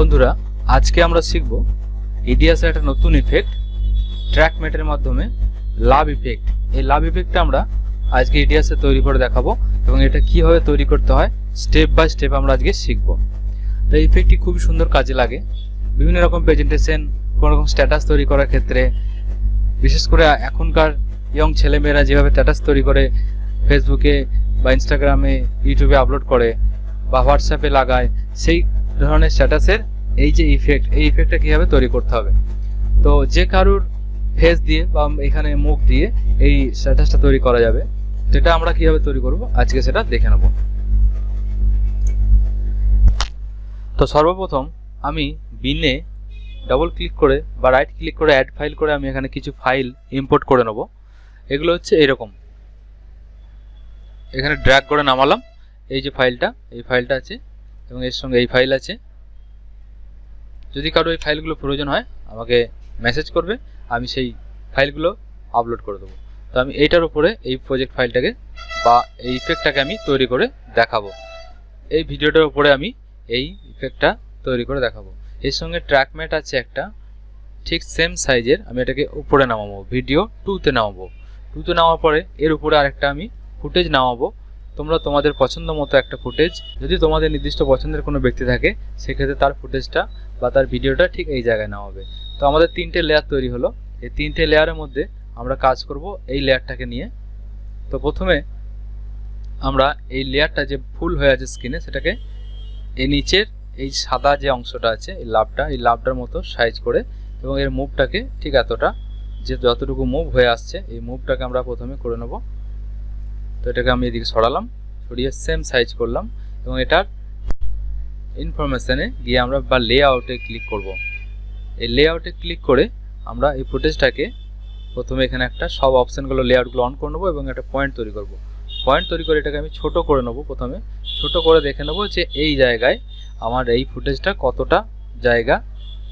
বন্ধুরা, আজকে আমরা শিখব ইডিয়াসের একটা নতুন ইফেক্ট ট্র্যাক ম্যাটের মাধ্যমে লাভ ইফেক্ট এই লাভ ইফেক্টটা আমরা আজকে ইডিয়াসে তৈরি করে দেখাবো এবং এটা কীভাবে তৈরি করতে হয় স্টেপ বাই স্টেপ আমরা আজকে শিখব। তো এই ইফেক্টটি খুবই সুন্দর কাজে লাগে। বিভিন্ন রকম প্রেজেন্টেশন কোনো রকম স্ট্যাটাস তৈরি করার ক্ষেত্রে, বিশেষ করে এখনকার ইয়ং ছেলেমেয়েরা যেভাবে স্ট্যাটাস তৈরি করে ফেসবুকে বা ইনস্টাগ্রামে ইউটিউবে আপলোড করে বা হোয়াটসঅ্যাপে লাগায়, সেই ধরনের স্ট্যাটাসের এই যে ইফেক্ট এই ইফেক্টটা কীভাবে তৈরি করতে হবে? তো যে কারুর ফেস দিয়ে বা এখানে মুখ দিয়ে এই স্ট্যাটাসটা তৈরি করা যাবে, সেটা আমরা কীভাবে তৈরি করব? আজকে সেটা দেখে নেব। তো সর্বপ্রথম আমি বিনে ডাবল ক্লিক করে বা রাইট ক্লিক করে অ্যাড ফাইল করে আমি এখানে কিছু ফাইল ইম্পোর্ট করে নেব। এগুলো হচ্ছে এরকম। এখানে ড্র্যাগ করে নামালাম। এই যে ফাইলটা এই ফাইলটা আছে এবং এর সঙ্গে এই ফাইল আছে। যদি কারও এই ফাইলগুলো প্রয়োজন হয়, আমাকে মেসেজ করবে, আমি সেই ফাইলগুলো আপলোড করে দেবো। তো আমি এইটার উপরে এই প্রজেক্ট ফাইলটাকে বা এই ইফেক্টটাকে আমি তৈরি করে দেখাবো। এই ভিডিওটার উপরে আমি এই ইফেক্টটা তৈরি করে দেখাবো। এর সঙ্গে ট্র্যাক ম্যাট আছে একটা, ঠিক সেম সাইজের আমি এটাকে উপরে নামাবো ভিডিও টুতে নামাবো। টুতে নামার পরে এর উপরে আরেকটা আমি ফুটেজ নামাবো। তোমরা তোমাদের পছন্দ মতো একটা ফুটেজ, যদি তোমাদের নির্দিষ্ট পছন্দের কোনো ব্যক্তি থাকে, সেক্ষেত্রে তার ফুটেজটা বা তার ভিডিওটা ঠিক এই জায়গায় নেওয়া হবে। তো আমাদের তিনটে লেয়ার তৈরি হলো। এই তিনটে লেয়ারের মধ্যে আমরা কাজ করব এই লেয়ারটাকে নিয়ে। তো প্রথমে আমরা এই লেয়ারটা যে ফুল হয়ে আছে স্ক্রিনে সেটাকে এই নিচের এই সাদা যে অংশটা আছে, এই লাভটা, এই লাভটার মতো সাইজ করে এবং এর মুভটাকে ঠিক এতটা যে যতটুকু মুভ হয়ে আসছে, এই মুভটাকে আমরা প্রথমে করে নেব। তো এটাকে আমি এদিকে সরালাম, সরিয়ে সেম সাইজ করলাম এবং এটার ইনফরমেশানে গিয়ে আমরা বা লে আউটে ক্লিক করব। এই লে আউটে ক্লিক করে আমরা এই ফুটেজটাকে প্রথমে এখানে একটা সব অপশানগুলো লেআউটগুলো অন করে নেব এবং একটা পয়েন্ট তৈরি করব। পয়েন্ট তৈরি করে এটাকে আমি ছোট করে নেব প্রথমে। ছোট করে দেখে নেব যে এই জায়গায় আমার এই ফুটেজটা কতটা জায়গা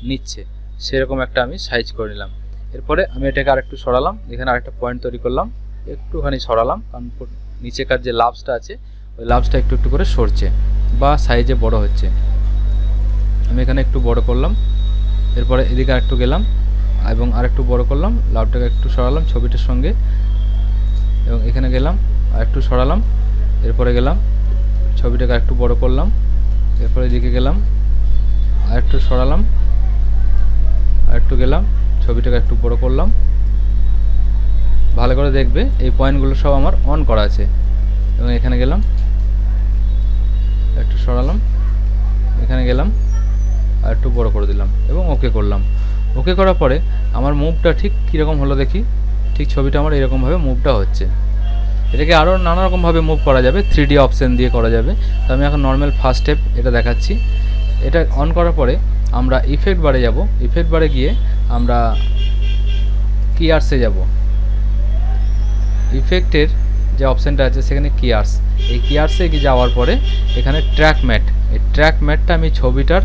নিচ্ছে। সেরকম একটা আমি সাইজ করে নিলাম। এরপরে আমি এটাকে আরেকটু সরালাম, এখানে আরেকটা পয়েন্ট তৈরি করলাম। একটুখানি সরালাম, কারণ নিচেকার যে লাভসটা আছে, ওই লাভসটা একটু একটু করে সরছে বা সাইজে বড় হচ্ছে। আমি এখানে একটু বড় করলাম, এরপরে এদিকে আরেকটু গেলাম এবং আরেকটু বড় করলাম, লাভটাকে একটু সরালাম ছবিটার সঙ্গে এবং এখানে গেলাম আর একটু সরালাম, এরপরে গেলাম, ছবিটাকে একটু বড় করলাম, এরপরে এদিকে গেলাম আর একটু সরালাম আর একটু গেলাম, ছবিটাকে একটু বড় করলাম ভালো করে দেখবে, এই পয়েন্টগুলো সব আমার অন করা আছে। এবং এখানে গেলাম, একটু সরালাম, এখানে গেলাম, আর একটু বড় করে দিলাম, এবং ওকে করলাম। ওকে করার পরে আমার মুভটা ঠিক কীরকম হলো দেখি, ঠিক ছবিটা আমার এরকমভাবে মুভটা হচ্ছে। এটাকে আরও নানা রকমভাবে মুভ করা যাবে থ্রি ডি অপশান দিয়ে করা যাবে। তো আমি এখন নর্মাল ফার্স্ট স্টেপ এটা দেখাচ্ছি। এটা অন করার পরে আমরা ইফেক্ট বারে যাব। ইফেক্ট বারে গিয়ে আমরা কিয়ার্সে যাব। ইফেক্টের যে অপশানটা আছে সেখানে কিয়ার্স এই কিয়ার্সে যাওয়ার পরে এখানে ট্র্যাক ম্যাট এই ট্র্যাক ম্যাটটা আমি ছবিটার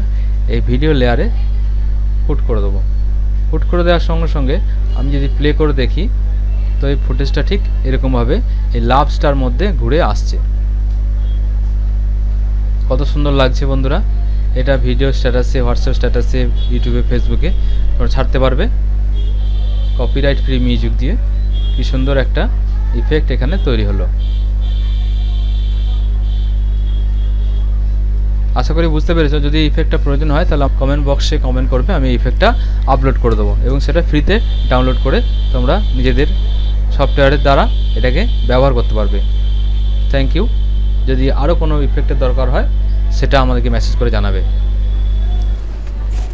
এই ভিডিও লেয়ারে ফুট করে দেবো। ফুট করে দেওয়ার সঙ্গে সঙ্গে আমি যদি প্লে করে দেখি, তো এই ফুটেজটা ঠিক এরকমভাবে এই লাভ স্টার মধ্যে ঘুরে আসছে। কত সুন্দর লাগছে বন্ধুরা। এটা ভিডিও স্ট্যাটাসে হোয়াটসঅ্যাপ স্ট্যাটাসে ইউটিউবে ফেসবুকে তোমরা ছাড়তে পারবে। কপিরাইট ফ্রি মিউজিক দিয়ে। কি সুন্দর একটা ইফেক্ট এখানে তৈরি হলো। আশা করি বুঝতে পেরেছ, যদি ইফেক্টটা প্রয়োজন হয় তাহলে কমেন্ট বক্সে কমেন্ট করবে, আমি ইফেক্টটা আপলোড করে দেবো এবং সেটা ফ্রিতে ডাউনলোড করে তোমরা নিজেদের সফটওয়্যারের দ্বারা এটাকে ব্যবহার করতে পারবে। থ্যাংক ইউ যদি আরও কোনো ইফেক্টের দরকার হয়, সেটা আমাদেরকে মেসেজ করে জানাবে।